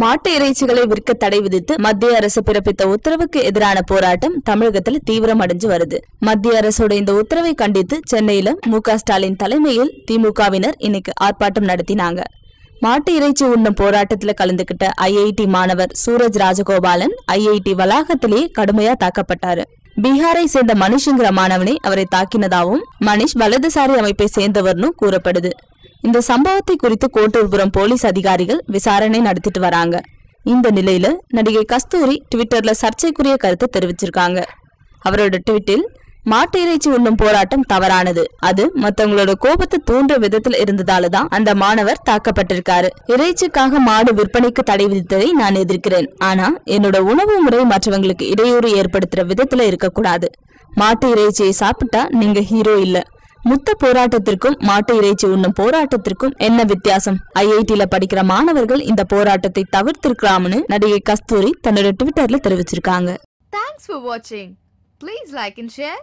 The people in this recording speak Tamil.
மாட்டு இறைச்சிகளை விற்க தடை விதித்து மத்திய அரசு பிறப்பித்த உத்தரவுக்கு எதிரான போராட்டம் தமிழகத்தில் தீவிரம் அடைஞ்சு வருது. மத்திய அரசோட இந்த உத்தரவை கண்டித்து சென்னையில மு ஸ்டாலின் தலைமையில் திமுகவினர் இன்னைக்கு ஆர்ப்பாட்டம் நடத்தினாங்க. மாட்டு இறைச்சி உண்ணும் போராட்டத்துல கலந்துகிட்ட ஐஐடி மாணவர் சூரஜ் ராஜகோபாலன் ஐஐடி வளாகத்திலேயே கடுமையா தாக்கப்பட்டாரு. பீகாரை சேர்ந்த மனுஷங்கிற மாணவனை அவரை தாக்கினதாகவும் மனிஷ் வலதுசாரி அமைப்பை சேர்ந்தவர்னு கூறப்படுது. இந்த சம்பவத்தை குறித்து கோட்டூர்புரம் போலீஸ் அதிகாரிகள் விசாரணை நடத்திட்டு வராங்க. இந்த நிலையில நடிகை கஸ்தூரி ட்விட்டர்ல சர்ச்சைக்குரிய கருத்தை தெரிவிச்சிருக்காங்க. அவரோட ட்விட்டில் மாட்டு இறைச்சி உண்ணும் போராட்டம் தவறானது. அது மத்தவங்களோட கோபத்தை தூண்டுற விதத்தில் இருந்ததால தான் அந்த மாணவர் தாக்கப்பட்டிருக்காரு. இறைச்சிக்காக மாடு விற்பனைக்கு தடை விதித்ததை நான் எதிர்க்கிறேன். ஆனா என்னோட உணவு முறை மற்றவங்களுக்கு இடையூறு ஏற்படுத்துற விதத்துல இருக்கக்கூடாது. மாட்டு இறைச்சியை சாப்பிட்டா நீங்க ஹீரோ இல்ல. முத்த போராட்டத்திற்கும் மாட்டு இறைச்சி உண்ணும் போராட்டத்திற்கும் என்ன வித்தியாசம்? ஐஐடியில படிக்கிற மாணவர்கள் இந்த போராட்டத்தை தவிர்த்திருக்கலாம்னு நடிகை கஸ்தூரி தன்னோட ட்விட்டர்ல தெரிவிச்சிருக்காங்க. தேங்க்ஸ் ஃபார் வாட்சிங் please like and share